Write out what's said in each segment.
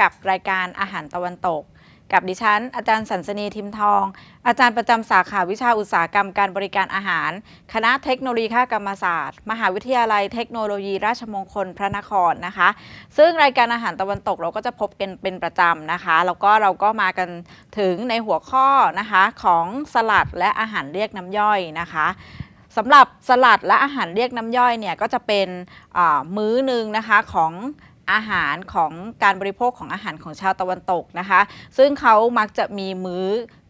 กับรายการอาหารตะวันตก กับดิฉัน อาจารย์สันสนีทิมทอง อาจารย์ประจำสาขาวิชาอุตสาหกรรมการบริการอาหาร คณะเทคโนโลยีข้ากรรมศาสตร์ มหาวิทยาลัยเทคโนโลยีราชมงคลพระนครนะคะ ซึ่งรายการอาหารตะวันตกเราก็จะพบกันเป็นประจำนะคะ แล้วก็เราก็มากันถึงในหัวข้อนะคะของสลัดและอาหารเรียกน้ำย่อยนะคะสำหรับสลัดและอาหารเรียกน้ำย่อยเนี่ยก็จะเป็นมื้อหนึ่งนะคะของ อาหารของการบริโภคของอาหารของชาวตะวันตกนะคะ ซึ่งเขามักจะมีมื้อ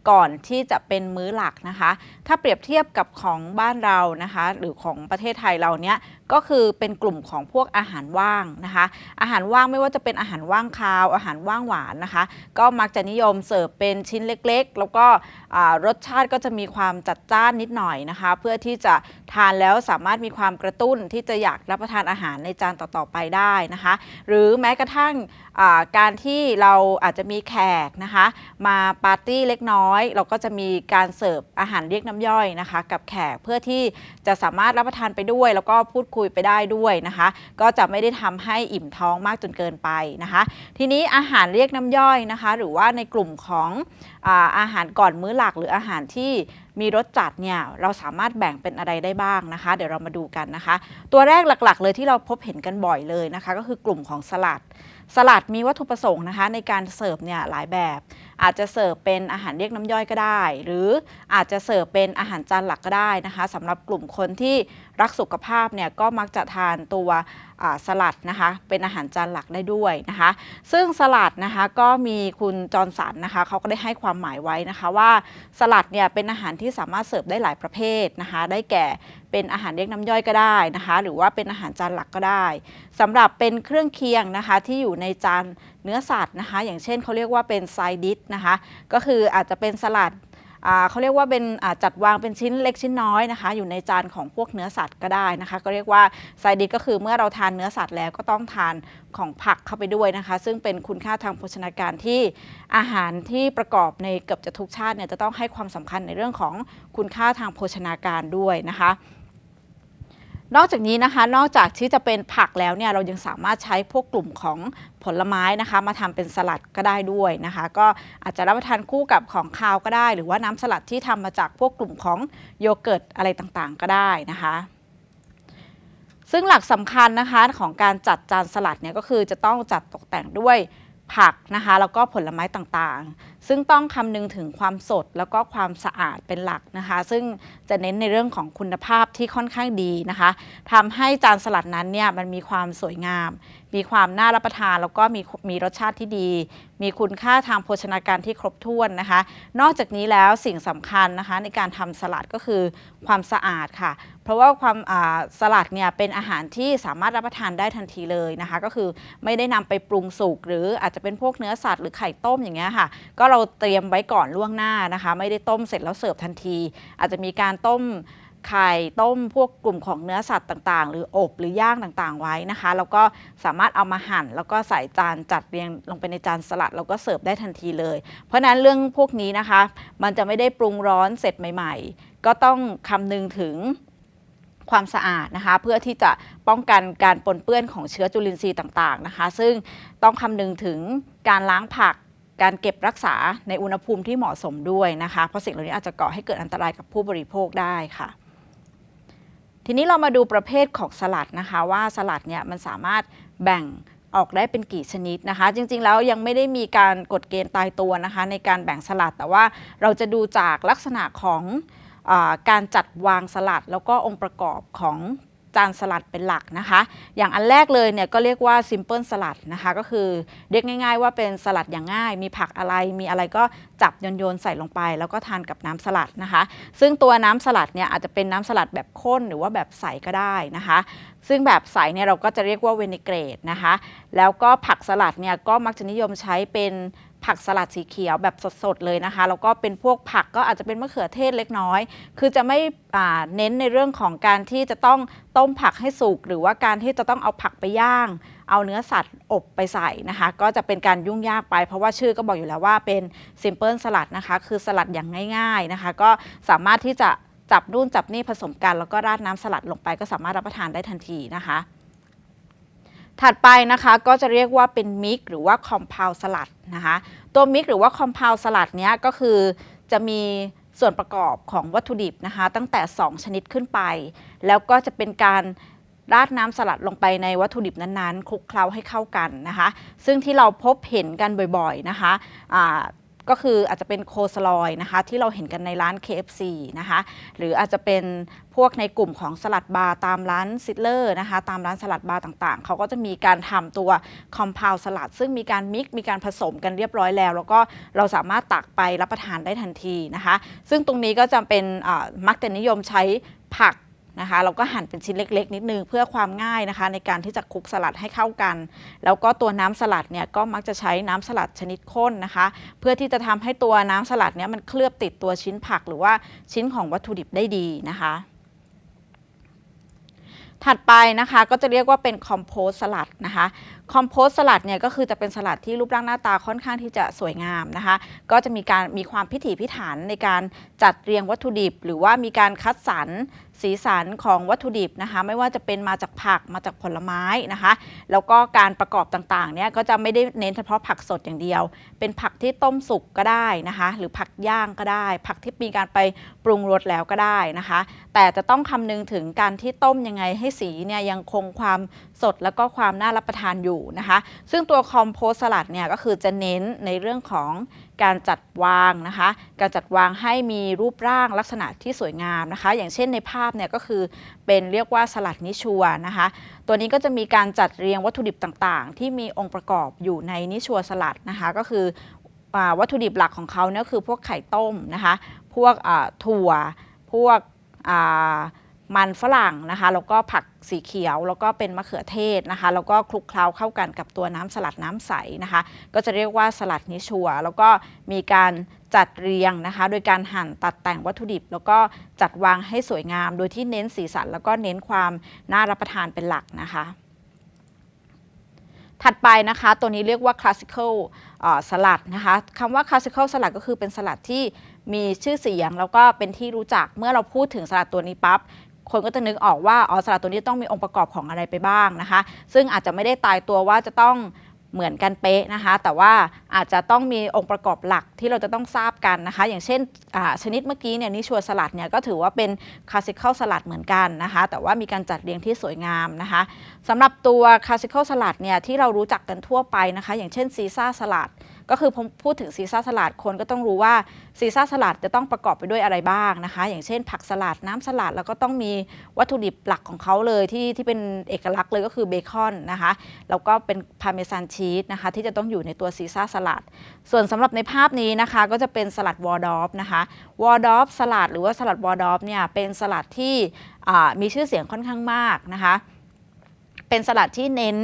ก่อนที่จะเป็นมื้อหลักนะคะ ถ้าเปรียบเทียบกับของบ้านเรานะคะ หรือของประเทศไทยเราเนี้ยก็คือเป็นกลุ่มของพวกอาหารว่างนะคะ อาหารว่างไม่ว่าจะเป็นอาหารว่างคาว อาหารว่างหวานนะคะ ก็มักจะนิยมเสิร์ฟเป็นชิ้นเล็กๆ แล้วก็รสชาติก็จะมีความจัดจ้านนิดหน่อยนะคะ เพื่อที่จะทานแล้วสามารถมีความกระตุ้นที่จะอยากรับประทานอาหารในจานต่อๆไปได้นะคะ หรือแม้กระทั่งการที่เราอาจจะมีแขกนะคะ มาปาร์ตี้เล็กน้อย เราก็จะมีการเสิร์ฟอาหารเรียกน้ำย่อยนะคะ กับแขกเพื่อที่จะสามารถรับประทานไปด้วย แล้วก็พูดคุยคุยไปได้ด้วยนะคะ ก็จะไม่ได้ทำให้อิ่มท้องมากจนเกินไปนะคะ ทีนี้อาหารเรียกน้ำย่อยนะคะ หรือว่าในกลุ่มของอาอาหารก่อนมื้อหลักหรืออาหารที่มีรสจัดเนี่ยเราสามารถแบ่งเป็นอะไรได้บ้างนะคะ เดี๋ยวเรามาดูกันนะคะ ตัวแรกหลักๆ เลยที่เราพบเห็นกันบ่อยเลยนะคะ ก็คือกลุ่มของสลัด สลัดมีวัตถุประสงค์นะคะ ในการเสิร์ฟเนี่ยหลายแบบ อาจจะเสิร์ฟเป็นอาหารเรียกน้ำย่อยก็ได้ หรืออาจจะเสิร์ฟเป็นอาหารจานหลักก็ได้นะคะสำหรับกลุ่มคนที่รักสุขภาพเนี่ยก็มักจะทานตัวสลัดนะคะเป็นอาหารจานหลักได้ด้วยนะคะ ซึ่งสลัดนะคะก็มีคุณจอร์นสันนะคะเขาก็ได้ให้ความหมายไว้นะคะว่าสลัดเนี่ยเป็นอาหารที่สามารถเสิร์ฟได้หลายประเภทนะคะ ได้แก่เป็นอาหารเรียกน้ำย่อยก็ได้นะคะ หรือว่าเป็นอาหารจานหลักก็ได้สำหรับเป็นเครื่องเคียงนะคะที่อยู่ในจาน เนื้อสัตว์นะคะ อย่างเช่นเขาเรียกว่าเป็นไซดิสนะคะ ก็คืออาจจะเป็นสลัดเขาเรียกว่าเป็นจัดวางเป็นชิ้นเล็กชิ้นน้อยนะคะ อยู่ในจานของพวกเนื้อสัตว์ก็ได้นะคะ ก็เรียกว่าไซดิสก็คือเมื่อเราทานเนื้อสัตว์แล้วก็ต้องทานของผักเข้าไปด้วยนะคะ ซึ่งเป็นคุณค่าทางโภชนาการที่อาหารที่ประกอบในเกือบจะทุกชาติเนี่ยจะต้องให้ความสำคัญในเรื่องของคุณค่าทางโภชนาการด้วยนะคะ นอกจากนี้นะคะ นอกจากที่จะเป็นผักแล้วเนี่ยเรายังสามารถใช้พวกกลุ่มของผลไม้นะคะ มาทำเป็นสลัดก็ได้ด้วยนะคะ ก็อาจจะรับประทานคู่กับของคาวก็ได้ หรือว่าน้ำสลัดที่ทำมาจากพวกกลุ่มของโยเกิร์ตอะไรต่างๆ ก็ได้นะคะซึ่งหลักสำคัญนะคะของการจัดจานสลัดเนี่ยก็คือจะต้องจัดตกแต่งด้วย ผักนะคะแล้วก็ผลไม้ต่างๆ ซึ่งต้องคำนึงถึงความสดแล้วก็ความสะอาดเป็นหลักนะคะ ซึ่งจะเน้นในเรื่องของคุณภาพที่ค่อนข้างดีนะคะทำให้จานสลัดนั้นเนี่ยมันมีความสวยงาม มีความน่ารับประทาน แล้วก็มีมีรสชาติที่ดี มีคุณค่าทางโภชนาการที่ครบถ้วนนะคะ นอกจากนี้แล้วสิ่งสำคัญนะคะในการทำสลัดก็คือความสะอาดค่ะ เพราะว่าความสลัดเนี่ยเป็นอาหารที่สามารถรับประทานได้ทันทีเลยนะคะ ก็คือไม่ได้นำไปปรุงสุกหรืออาจจะเป็นพวกเนื้อสัตว์หรือไข่ต้มอย่างเงี้ยค่ะ ก็เราเตรียมไว้ก่อนล่วงหน้านะคะ ไม่ได้ต้มเสร็จแล้วเสิร์ฟทันที อาจจะมีการต้มไข่ต้มพวกกลุ่มของเนื้อสัตว์ต่างๆ หรืออบหรือย่างต่างๆไว้นะคะ แล้วก็สามารถเอามาหั่น แล้วก็ใส่จานจัดเรียงลงไปในจานสลัด แล้วก็เสิร์ฟได้ทันทีเลย เพราะฉะนั้นเรื่องพวกนี้นะคะ มันจะไม่ได้ปรุงร้อนเสร็จใหม่ ๆ ก็ต้องคำนึงถึง ความสะอาดนะคะ เพื่อที่จะป้องกันการปนเปื้อนของเชื้อจุลินทรีย์ต่างๆนะคะ ซึ่งต้องคำนึงถึงการล้างผักการเก็บรักษาในอุณหภูมิที่เหมาะสมด้วยนะคะ เพราะสิ่งเหล่านี้อาจจะก่อให้เกิดอันตรายกับผู้บริโภคได้ค่ะ ทีนี้เรามาดูประเภทของสลัดนะคะว่าสลัดเนี่ยมันสามารถแบ่งออกได้เป็นกี่ชนิดนะคะ จริงๆแล้วยังไม่ได้มีการกฎเกณฑ์ตายตัวนะคะ ในการแบ่งสลัดแต่ว่าเราจะดูจากลักษณะของ การจัดวางสลัดแล้วก็องค์ประกอบของจานสลัดเป็นหลักนะคะ อย่างอันแรกเลยเนี่ยก็เรียกว่า simple สลัดนะคะ ก็คือเรียกง่าย ๆ ว่าเป็นสลัดอย่างง่าย มีผักอะไร มีอะไรก็จับโยนๆใส่ลงไป แล้วก็ทานกับน้ำสลัดนะคะ ซึ่งตัวน้ำสลัดเนี่ยอาจจะเป็นน้ำสลัดแบบข้นหรือว่าแบบใสก็ได้นะคะ ซึ่งแบบใสเนี่ยเราก็จะเรียกว่าเวนิเกรตนะคะ แล้วก็ผักสลัดเนี่ยก็มักจะนิยมใช้เป็น ผักสลัดสีเขียวแบบสดๆเลยนะคะ แล้วก็เป็นพวกผักก็อาจจะเป็นมะเขือเทศเล็กน้อย คือจะไม่อ่าเน้นในเรื่องของการที่จะต้องต้มผักให้สุกหรือว่าการที่จะต้องเอาผักไปย่าง เอาเนื้อสัตว์อบไปใส่นะคะ ก็จะเป็นการยุ่งยากไป เพราะว่าชื่อก็บอกอยู่แล้วว่าเป็น simple สลัดนะคะ คือสลัดอย่างง่ายๆนะคะ ก็สามารถที่จะจับนู่นจับนี่ผสมกัน แล้วก็ราดน้ำสลัดลงไปก็สามารถรับประทานได้ทันทีนะคะ ถัดไปนะคะก็จะเรียกว่าเป็นมิกหรือว่าคอมเพลสลัดนะคะตัวมิกหรือว่าคอมเพลสลัดเนี้ยก็คือจะมีส่วนประกอบของวัตถุดิบนะคะ ตั้งแต่ 2 ชนิดขึ้นไป แล้วก็จะเป็นการราดน้ำสลัดลงไปในวัตถุดิบนั้นๆคลุกเคล้าให้เข้ากันนะคะ ซึ่งที่เราพบเห็นกันบ่อยๆนะคะ ก็คืออาจจะเป็นโคสลอยนะคะที่เราเห็นกันในร้าน KFC นะคะหรืออาจจะเป็นพวกในกลุ่มของสลัดบาร์ตามร้านซิดเลอร์นะคะตามร้านสลัดบาร์ต่างๆ เขาก็จะมีการทำตัวคอมเพลสลัด ซึ่งมีการมิกซ์มีการผสมกันเรียบร้อยแล้ว แล้วก็เราสามารถตักไปรับประทานได้ทันทีนะคะ ซึ่งตรงนี้ก็จะเป็นมักจะนิยมใช้ผัก นะคะ เราก็หั่นเป็นชิ้นเล็ก ๆ นิดนึงเพื่อความง่ายนะคะ ในการที่จะคลุกสลัดให้เข้ากัน แล้วก็ตัวน้ำสลัดเนี่ยก็มักจะใช้น้ำสลัดชนิดข้นนะคะ เพื่อที่จะทำให้ตัวน้ำสลัดเนี่ยมันเคลือบติดตัวชิ้นผักหรือว่าชิ้นของวัตถุดิบได้ดีนะคะถัดไปนะคะก็จะเรียกว่าเป็นคอมโพสสลัดนะคะคอมโพสสลัดเนี่ยก็คือจะเป็นสลัดที่รูปร่างหน้าตาค่อนข้างที่จะสวยงามนะคะ ก็จะมีการมีความพิถีพิถันในการจัดเรียงวัตถุดิบ หรือว่ามีการคัดสรร สีสันของวัตถุดิบนะคะ ไม่ว่าจะเป็นมาจากผักมาจากผลไม้นะคะ แล้วก็การประกอบต่างๆเนี่ยก็จะไม่ได้เน้นเฉพาะผักสดอย่างเดียว เป็นผักที่ต้มสุกก็ได้นะคะ หรือผักย่างก็ได้ ผักที่มีการไปปรุงรสแล้วก็ได้นะคะ แต่จะต้องคำนึงถึงการที่ต้มยังไงให้สีเนี่ยยังคงความ สดแล้วก็ความน่ารับประทานอยู่นะคะ ซึ่งตัวคอมโพสสลัดเนี่ยก็คือจะเน้นในเรื่องของการจัดวางนะคะ การจัดวางให้มีรูปร่างลักษณะที่สวยงามนะคะ อย่างเช่นในภาพเนี่ยก็คือเป็นเรียกว่าสลัดนิชัวนะคะ ตัวนี้ก็จะมีการจัดเรียงวัตถุดิบต่างๆ ที่มีองค์ประกอบอยู่ในนิชัวสลัดนะคะ ก็คือวัตถุดิบหลักของเขาเนี่ยคือพวกไข่ต้มนะคะ พวกถั่ว พวกอ่า มันฝรั่งนะคะแล้วก็ผักสีเขียว แล้วก็เป็นมะเขือเทศนะคะแล้วก็คลุกเคล้าเข้ากันกับตัวน้ำสลัดน้ำใสนะคะ ก็จะเรียกว่าสลัดนิชัว แล้วก็มีการจัดเรียงนะคะ โดยการหั่นตัดแต่งวัตถุดิบ แล้วก็จัดวางให้สวยงาม โดยที่เน้นสีสัน แล้วก็เน้นความน่ารับประทานเป็นหลักนะคะถัดไปนะคะตัวนี้เรียกว่า classical สลัดนะคะคำว่า classical สลัดก็คือเป็นสลัดที่มีชื่อเสียง แล้วก็เป็นที่รู้จักเมื่อเราพูดถึงสลัดตัวนี้ปั๊บ คนก็จะนึกออกว่าอ๋อสลัดตัวนี้ต้องมีองค์ประกอบของอะไรไปบ้างนะคะ ซึ่งอาจจะไม่ได้ตายตัวว่าจะต้องเหมือนกันเป๊ะนะคะ แต่ว่าอาจจะต้องมีองค์ประกอบหลักที่เราจะต้องทราบกันนะคะ อย่างเช่นชนิดเมื่อกี้เนี่ยนิชัวสลัดเนี่ยก็ถือว่าเป็นคลาสสิคอลสลัดเหมือนกันนะคะ แต่ว่ามีการจัดเรียงที่สวยงามนะคะสำหรับตัวคลาสสิคอลสลัดเนี่ยที่เรารู้จักกันทั่วไปนะคะ อย่างเช่นซีซ่าสลัด ก็คือพูดถึงซีซ่าสลัดคนก็ต้องรู้ว่าซีซ่าสลัดจะต้องประกอบไปด้วยอะไรบ้างนะคะ อย่างเช่น ผักสลัดน้ำสลัด แล้วก็ต้องมีวัตถุดิบหลักของเขาเลยที่ที่เป็นเอกลักษณ์เลยก็คือเบคอนนะคะแล้วก็เป็นพาเมซานชีสนะคะที่จะต้องอยู่ในตัวซีซ่าสลัด ส่วนสำหรับในภาพนี้นะคะ ก็จะเป็นสลัดวอร์ดอฟนะคะวอร์ดอฟสลัดหรือว่าสลัดวอร์ดอฟเนี่ยเป็นสลัดที่มีชื่อเสียงค่อนข้างมากนะคะ เป็นสลัดที่เน้น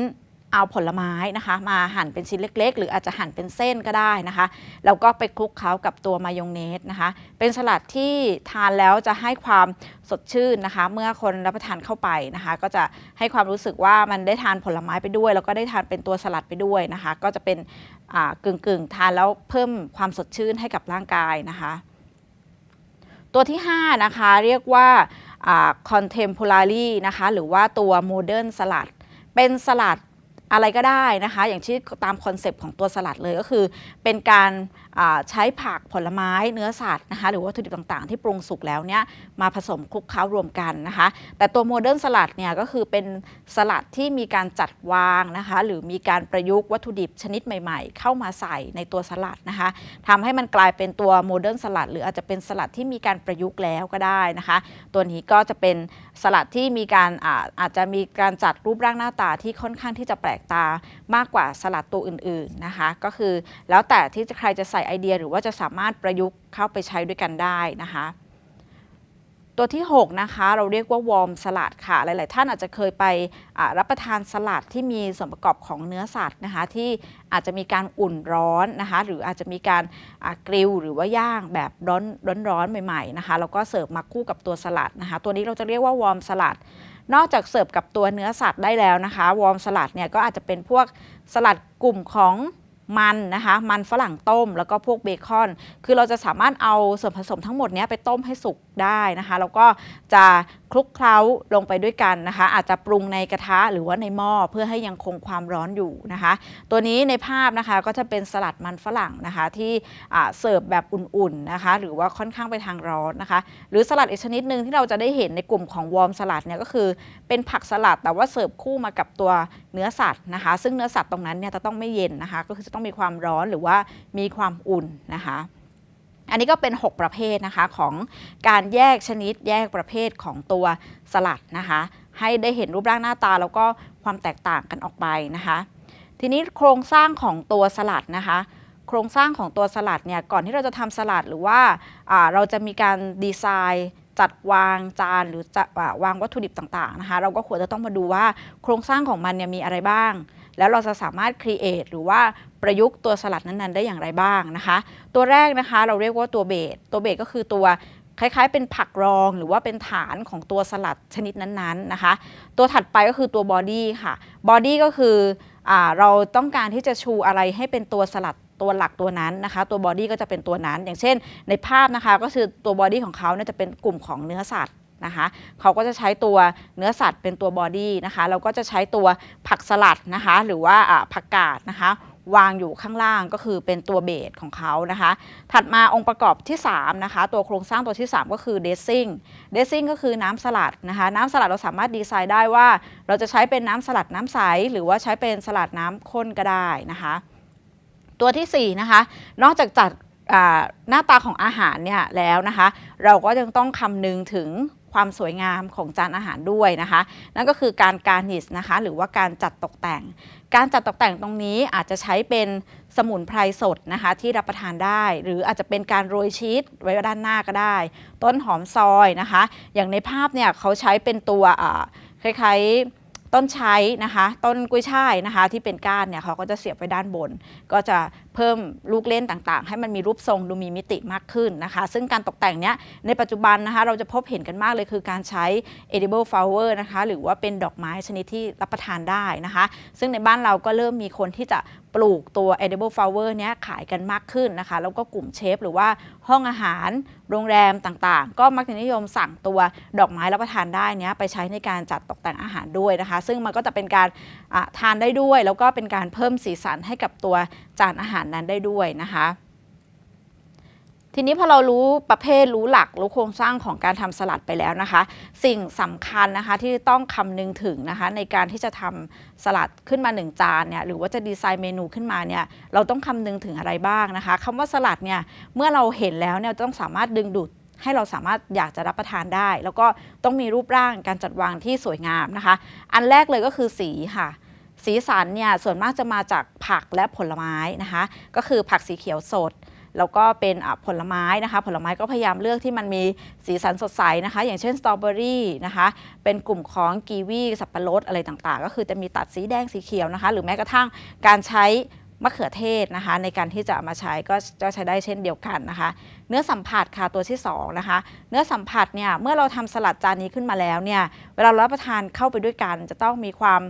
เอาผลไม้นะคะ มาหั่นเป็นชิ้นเล็ก ๆ หรืออาจจะหั่นเป็นเส้นก็ได้นะคะแล้วก็ไปคลุกเคล้ากับตัวมายองเนสนะคะ เป็นสลัดที่ทานแล้วจะให้ความสดชื่นนะคะ เมื่อคนรับประทานเข้าไปนะคะ ก็จะให้ความรู้สึกว่ามันได้ทานผลไม้ไปด้วย แล้วก็ได้ทานเป็นตัวสลัดไปด้วยนะคะ ก็จะเป็นกึ่งกึ่งๆทานแล้วเพิ่มความสดชื่นให้กับร่างกายนะคะ ตัวที่ 5 นะคะ เรียกว่า contemporary นะคะ หรือว่าตัว modern สลัด เป็นสลัด อะไรก็ได้นะคะ อย่างที่ตามคอนเซปต์ของตัวสลัดเลยก็คือ เป็นการ ใช้ผักผลไม้เนื้อสัตว์นะคะหรือวัตถุดิบต่างๆ ที่ปรุงสุกแล้วเนี่ยมาผสมคลุกเคล้ารวมกันนะคะ แต่ตัวโมเดิร์นสลัดเนี่ยก็คือเป็นสลัดที่มีการจัดวางนะคะ หรือมีการประยุกต์วัตถุดิบชนิดใหม่ๆ เข้ามาใส่ในตัวสลัดนะคะทำให้มันกลายเป็นตัวโมเดิร์นสลัดหรืออาจจะเป็นสลัดที่มีการประยุกต์แล้วก็ได้นะคะ ตัวนี้ก็จะเป็นสลัดที่มีการอาอาจจะมีการจัดรูปร่างหน้าตาที่ค่อนข้างที่จะแปลกตามากกว่าสลัดตัวอื่นๆนะคะ ก็คือแล้วแต่ที่จะใครจะใส่ไอเดียหรือว่าจะสามารถประยุกต์เข้าไปใช้ด้วยกันได้นะคะ ตัวที่ 6 นะคะ เราเรียกว่าวอร์มสลัดค่ะ หลาย ๆ ท่านอาจจะเคยไปรับประทานสลัดที่มีส่วนประกอบของเนื้อสัตว์นะคะ ที่อาจจะมีการอุ่นร้อนนะคะ หรืออาจจะมีการกริลหรือว่าย่างแบบร้อนร้อนๆใหม่ ๆ นะคะ แล้วก็เสิร์ฟมาคู่กับตัวสลัดนะคะ ตัวนี้เราจะเรียกว่าวอร์มสลัดนอกจากเสิร์ฟกับตัวเนื้อสัตว์ได้แล้วนะคะ วอร์มสลัดเนี่ยก็อาจจะเป็นพวกสลัดกลุ่มของ มันนะคะมันฝรั่งต้มแล้วก็พวกเบคอน คือเราจะสามารถเอาส่วนผสมทั้งหมดนี้ไปต้มให้สุกได้นะคะแล้วก็จะคลุกเคล้าลงไปด้วยกันนะคะ อาจจะปรุงในกระทะหรือว่าในหม้อเพื่อให้ยังคงความร้อนอยู่นะคะ ตัวนี้ในภาพนะคะก็จะเป็นสลัดมันฝรั่งนะคะที่เสิร์ฟแบบอุ่นๆนะคะ หรือว่าค่อนข้างไปทางร้อนนะคะ หรือสลัดอีกชนิดหนึ่งที่เราจะได้เห็นในกลุ่มของวอร์มสลัดเนี่ยก็คือเป็นผักสลัดแต่ว่าเสิร์ฟคู่มากับตัวเนื้อสัตว์นะคะ ซึ่งเนื้อสัตว์ตรงนั้นเนี่ยจะต้องไม่เย็นนะคะ ก็คือจะต้องมีความร้อนหรือว่ามีความอุ่นนะคะ อันนี้ก็เป็น 6 ประเภทนะคะของการแยกชนิดแยกประเภทของตัวสลัดนะคะ ให้ได้เห็นรูปร่างหน้าตาแล้วก็ความแตกต่างกันออกไปนะคะ ทีนี้โครงสร้างของตัวสลัดนะคะ โครงสร้างของตัวสลัดเนี่ยก่อนที่เราจะทำสลัดหรือว่าาเราจะมีการดีไซน์จัดวางจานหรือจะวางวัตถุดิบต่างๆนะคะ เราก็ควรจะต้องมาดูว่าโครงสร้างของมันเนี่ยมีอะไรบ้าง แล้วเราจะสามารถครีเอทหรือว่าประยุกต์ตัวสลัดนั้นๆ ได้อย่างไรบ้างนะคะ ตัวแรกนะคะเราเรียกว่าตัวเบสตัวเบสก็คือตัวคล้ายๆ เป็นผักรองหรือว่าเป็นฐานของตัวสลัดชนิดนั้นๆนะคะ ตัวถัดไปก็คือตัวบอดี้ค่ะบอดี้ก็คืออเราต้องการที่จะชูอะไรให้เป็นตัวสลัดตัวหลักตัวนั้นนะคะ ตัวบอดี้ก็จะเป็นตัวนั้น อย่างเช่น ในภาพนะคะก็คือตัวบอดี้ของเขาเนี่ยจะเป็นกลุ่มของเนื้อสัตว์ นะคะเขาก็จะใช้ตัวเนื้อสัตว์เป็นตัวบอดี้นะคะแล้วก็จะใช้ตัวผักสลัดนะคะหรือว่าผักกาดนะคะวางอยู่ข้างล่างก็คือเป็นตัวเบสของเขานะคะ ถัดมาองค์ประกอบที่3นะคะตัวโครงสร้างตัวที่ 3 ก็คือเดซซิ่งเดซซิ่งก็คือน้ำสลัดนะคะน้ำสลัดเราสามารถดีไซน์ได้ว่า เราจะใช้เป็นน้ำสลัดน้ำใส หรือว่าใช้เป็นสลัดน้ำข้นก็ได้นะคะ ตัวทีสี่4นะคะนอกจากจัดหน้าตาของอาหารเนี่ยแล้วนะคะ เราก็ยังต้องคำนึงถึง ความสวยงามของจานอาหารด้วยนะคะ นั่นก็คือการการนิชนะคะ หรือว่าการจัดตกแต่ง การจัดตกแต่งตรงนี้อาจจะใช้เป็นสมุนไพรสดนะคะ ที่รับประทานได้ หรืออาจจะเป็นการโรยชีสไว้ด้านหน้าก็ได้ ต้นหอมซอยนะคะ อย่างในภาพเนี่ยเขาใช้เป็นตัวคล้ายๆต้นใช้นะคะ ต้นกุ้ยช่ายนะคะ ที่เป็นก้านเนี่ยเขาก็จะเสียบไว้ด้านบน ก็จะเพิ่มลูกเล่นต่างๆ ให้มันมีรูปทรงดูมีมิติมากขึ้นนะคะ ซึ่งการตกแต่งเนี้ยในปัจจุบันนะคะเราจะพบเห็นกันมากเลยคือการใช้ edible flower นะคะหรือว่าเป็นดอกไม้ชนิดที่รับประทานได้นะคะ ซึ่งในบ้านเราก็เริ่มมีคนที่จะปลูกตัว edible flower เนี้ยขายกันมากขึ้นนะคะ แล้วก็กลุ่มเชฟหรือว่าห้องอาหารโรงแรมต่างๆ ก็มักจะนิยมสั่งตัวดอกไม้รับประทานได้เนี้ยไปใช้ในการจัดตกแต่งอาหารด้วยนะคะ ซึ่งมันก็จะเป็นการทานได้ด้วย แล้วก็เป็นการเพิ่มสีสันให้กับตัวจานอาหารนั้นได้ด้วยนะคะ ทีนี้พอเรารู้ประเภทรู้หลักรู้โครงสร้างของการทำสลัดไปแล้วนะคะ สิ่งสำคัญนะคะที่ต้องคำนึงถึงนะคะในการที่จะทำสลัดขึ้นมาหนึ่งจานเนี่ยหรือว่าจะดีไซน์เมนูขึ้นมาเนี่ยเราต้องคำนึงถึงอะไรบ้างนะคะคำว่าสลัดเนี่ยเมื่อเราเห็นแล้วเนี่ยต้องสามารถดึงดูดให้เราสามารถอยากจะรับประทานได้ แล้วก็ต้องมีรูปร่างการจัดวางที่สวยงามนะคะ อันแรกเลยก็คือสีค่ะ สีสันเนี่ยส่วนมากจะมาจากผักและผลไม้นะคะ ก็คือผักสีเขียวสด แล้วก็เป็นผลไม้นะคะ ผลไม้ก็พยายามเลือกที่มันมีสีสันสดใสนะคะ อย่างเช่นสตรอเบอรี่นะคะ เป็นกลุ่มของกีวีสับปะรดอะไรต่างๆ ก็คือจะมีตัดสีแดงสีเขียวนะคะ หรือแม้กระทั่งการใช้ มะเขือเทศนะคะ ในการที่จะามาใช้ก็จะใช้ได้เช่นเดียวกันนะคะ เนื้อสัมผัสค่ะตัวที่สองนะคะ เนื้อสัมผัสเนี่ยเมื่อเราทำสลัดจานนี้ขึ้นมาแล้วเนี่ยเวลาเรารับประทานเข้าไปด้วยกัน จะต้องมีความ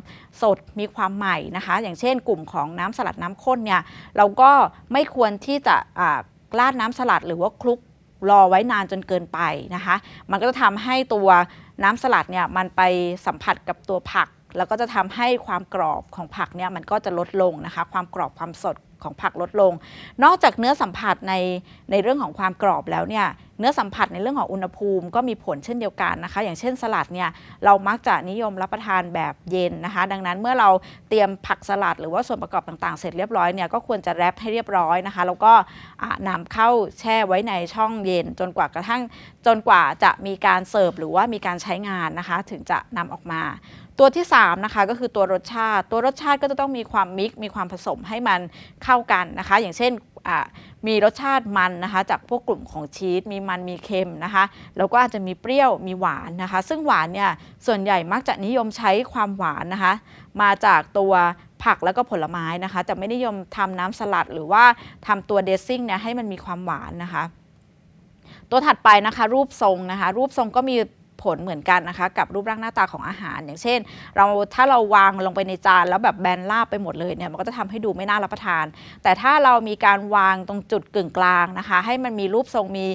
สดมีความใหม่นะคะ อย่างเช่น กลุ่มของน้ำสลัดน้ำข้นเนี่ยเราก็ไม่ควรที่จะอ่าราดน้ำสลัดหรือว่าคลุกรอไว้นานจนเกินไปนะคะ มันก็จะทำให้ตัวน้ำสลัดเนี่ยมันไปสัมผัสกับตัวผัก แล้วก็จะทำให้ความกรอบของผักเนี่ยมันก็จะลดลงนะคะ ความกรอบความสดของผักลดลง นอกจากเนื้อสัมผัสในในเรื่องของความกรอบแล้วเนี่ยเนื้อสัมผัสในเรื่องของอุณหภูมิก็มีผลเช่นเดียวกันนะคะ อย่างเช่นสลัดเนี่ยเรามักจะนิยมรับประทานแบบเย็นนะคะ ดังนั้นเมื่อเราเตรียมผักสลัดหรือว่าส่วนประกอบต่างๆ เสร็จเรียบร้อยเนี่ยก็ควรจะแรปให้เรียบร้อยนะคะแล้วก็อ่านำเข้าแช่ไว้ในช่องเย็น จนกว่ากระทั่งจนกว่าจะมีการเสิร์ฟหรือว่ามีการใช้งานนะคะ ถึงจะนำออกมา ตัวที่3นะคะก็คือตัวรสชาติ ตัวรสชาติก็จะต้องมีความมิกซ์มีความผสมให้มันเข้ากันนะคะ อย่างเช่นมีรสชาติมันนะคะ จากพวกกลุ่มของชีสมีมันมีเค็มนะคะ แล้วก็อาจจะมีเปรี้ยวมีหวานนะคะ ซึ่งหวานเนี่ยส่วนใหญ่มักจะนิยมใช้ความหวานนะคะ มาจากตัวผักแล้วก็ผลไม้นะคะ จะไม่นิยมทำน้ำสลัด หรือว่าทำตัวเดซซิ่งเนี่ยให้มันมีความหวานนะคะ ตัวถัดไปนะคะ รูปทรงนะคะ รูปทรงก็มี ผลเหมือนกันนะคะ กับรูปร่างหน้าตาของอาหาร อย่างเช่น เราถ้าเราวางลงไปในจานแล้วแบบแบนราบไปหมดเลยเนี่ยมันก็จะทำให้ดูไม่น่ารับประทาน แต่ถ้าเรามีการวางตรงจุดกึ่งกลางนะคะ ให้มันมีรูปทรงมี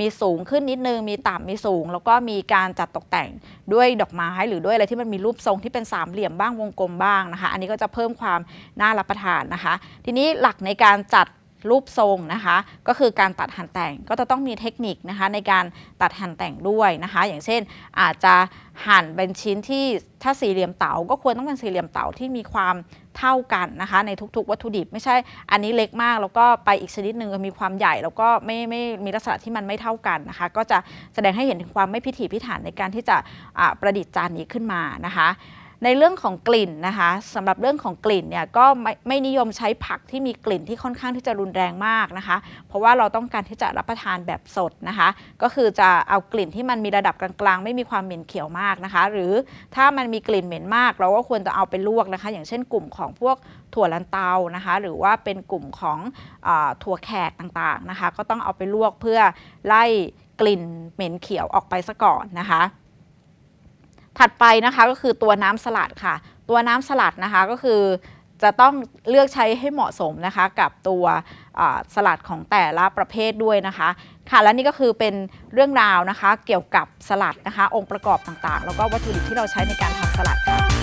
มีสูงขึ้นนิดนึง มีต่ำมีสูง แล้วก็มีการจัดตกแต่งด้วยดอกไม้หรือด้วยอะไรที่มันมีรูปทรงที่เป็นสามเหลี่ยมบ้างวงกลมบ้างนะคะ อันนี้ก็จะเพิ่มความน่ารับประทานนะคะ ทีนี้หลักในการจัด รูปทรงนะคะ ก็คือการตัดหั่นแต่งก็จะต้องมีเทคนิคนะคะ ในการตัดหั่นแต่งด้วยนะคะ อย่างเช่น อาจจะหั่นเป็นชิ้นที่ถ้าสี่เหลี่ยมเต๋าก็ควรต้องเป็นสี่เหลี่ยมเต๋าที่มีความเท่ากันนะคะ ในทุกๆ วัตถุดิบไม่ใช่ อันนี้เล็กมากแล้วก็ไปอีกชนิดหนึ่งมีความใหญ่แล้วก็ไม่ไม่มีลักษณะที่มันไม่เท่ากันนะคะ ก็จะแสดงให้เห็นถึงความไม่พิถีพิถันในการที่จะอ่าประดิษฐ์จานนี้ขึ้นมานะคะ ในเรื่องของกลิ่นนะคะสำหรับเรื่องของกลิ่นเนี่ยก็ไม่ไม่นิยมใช้ผักที่มีกลิ่นที่ค่อนข้างที่จะรุนแรงมากนะคะ เพราะว่าเราต้องการที่จะรับประทานแบบสดนะคะ ก็คือจะเอากลิ่นที่มันมีระดับกลางๆ ไม่มีความเหม็นเขียวมากนะคะ หรือถ้ามันมีกลิ่นเหม็นมาก เราก็ควรจะเอาไปลวกนะคะ อย่างเช่นกลุ่มของพวกถั่วลันเตานะคะ หรือว่าเป็นกลุ่มของอถั่วแขกต่างๆนะคะ ก็ต้องเอาไปลวกเพื่อไล่กลิ่นเหม็นเขียวออกไปซะก่อนนะคะ ถัดไปนะคะก็คือตัวน้ำสลัดค่ะ ตัวน้ำสลัดนะคะก็คือจะต้องเลือกใช้ให้เหมาะสมนะคะกับตัวสลัดของแต่ละประเภทด้วยนะคะ ค่ะและนี่ก็คือเป็นเรื่องราวนะคะ เกี่ยวกับสลัดนะคะ องค์ประกอบต่างๆ แล้วก็วัตถุดิบที่เราใช้ในการทำสลัดค่ะ